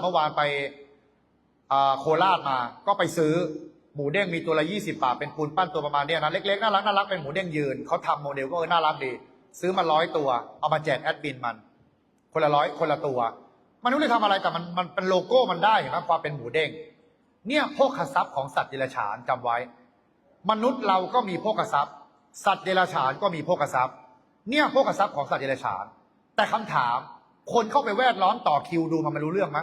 เมื่อวานไปโคราชมา ก็ไปซื้อหมูเด้งมีตัวละ20บาท เป็นปูนปั้นตัวประมาณเนี้ยนะ เล็กๆ น่ารักน่ารักเป็นหมูเด้งยืน เขาทำโมเดลก็เออน่ารักดี ซื้อมาร้อยตัว เอามาแจกแอดมินมัน คนละร้อยคนละตัว มันรู้เลยทำอะไรแต่มันมันเป็นโลโก้มันได้เห็นไหมความเป็นหมูเด้ง เนี่ยโภคทรัพย์ของสัตว์เดรัจฉานจำไว้ มนุษย์เราก็มีโภคทรัพย์ สัตว์เดรัจฉานก็มีโภคทรัพย์ เนี่ยโภคทรัพย์ของสัตว์เดรัจฉาน แต่คำถาม คนเข้าไปแวดล้อมต่อคิวดูมันไม่รู้เรื่องไหม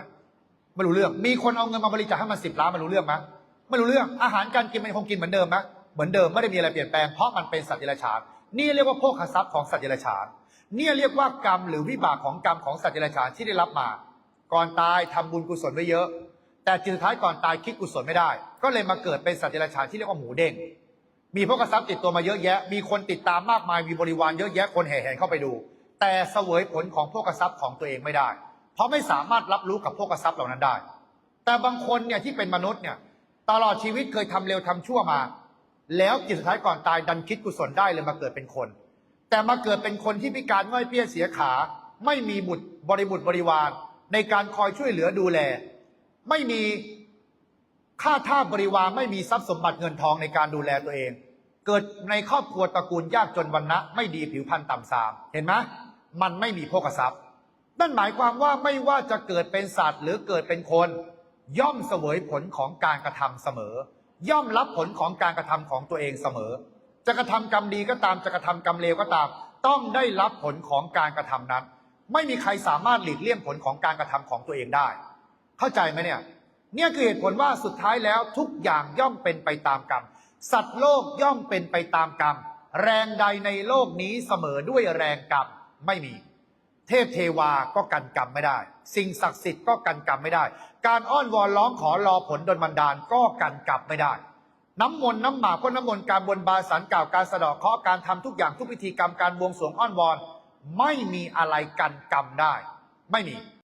ไม่รู้เรื่อง มีคนเอาเงินมาบริจาคให้มันสิบล้านมันรู้เรื่องไหมไม่รู้เรื่อง อาหารการกินมันคงกินเหมือนเดิมไหมเหมือนเดิมไม่ได้มีอะไรเปลี่ยนแปลงเพราะมันเป็นสัตว์เดรัจฉานนี่เรียกว่าโภคทรัพย์ของสัตว์เดรัจฉานเนี่ยเรียกว่ากรรมหรือวิบากของกรรมของสัตว์เดรัจฉานที่ได้รับมา ก่อนตายทำบุญกุศลไว้เยอะ แต่จิตสุดท้ายก่อนตายคิดกุศลไม่ได้ ก็เลยมาเกิดเป็นสัตว์เดรัจฉานที่เรียกว่าหมูเด้งมีพวกทรัพย์ติดตัวมาเยอะแยะ มีคนติดตามมากมาย มีบริวารเยอะแยะ คนแห่แหนเข้าไปดู แต่เสวยผลของพวกทรัพย์ของตัวเองไม่ได้ ราะไม่สามารถรับรู้กับพวกทรัพย์เหล่านั้นได้ แต่บางคนเนี่ยที่เป็นมนุษย์เนี่ย ตลอดชีวิตเคยทำเร็วทำชั่วมา แล้วจิตสุดท้ายก่อนตายดันคิดกุศลได้เลยมาเกิดเป็นคน แต่มาเกิดเป็นคนที่พิการง่อยเปี้ยเสียขา ไม่มีบุตรบริบุตรบริวาร ในการคอยช่วยเหลือดูแล ไม่มีข้าท่าบริวารไม่มีทรัพย์สมบัติเงินทองในการดูแลตัวเอง เกิดในครอบครัวตระกูลยากจนวันนะไม่ดีผิวพรรณต่ำทราม เห็นไหมมันไม่มีโภคทรัพย์ นั่นหมายความว่าไม่ว่าจะเกิดเป็นสัตว์หรือเกิดเป็นคน ย่อมเสวยผลของการกระทำเสมอ ย่อมรับผลของการกระทำของตัวเองเสมอ จะกระทำกรรมดีก็ตามจะกระทำกรรมเลวก็ตาม ต้องได้รับผลของการกระทำนั้น ไม่มีใครสามารถหลีกเลี่ยงผลของการกระทำของตัวเองได้ เข้าใจไหมเนี่ยเนี่ยคือเหตุผลว่าสุดท้ายแล้วทุกอย่างย่อมเป็นไปตามกรรม สัตว์โลกย่อมเป็นไปตามกรรม แรงใดในโลกนี้เสมอด้วยแรงกรรมไม่มี เทพเทวาก็กันกรรมไม่ได้ สิ่งศักดิ์สิทธิ์ก็กันกรรมไม่ได้ การอ้อนวอนร้องขอรอผลดลบันดาลก็กันกรรมไม่ได้ น้ำมนต์น้ำหมากพ่น้ำมนต์การบนบานสารกล่าวการสะดอกเคาะการทำทุกอย่างทุกพิธีกรรมการบวงสรวงอ้อนวอน ไม่มีอะไรกันกรรมได้ ไม่มี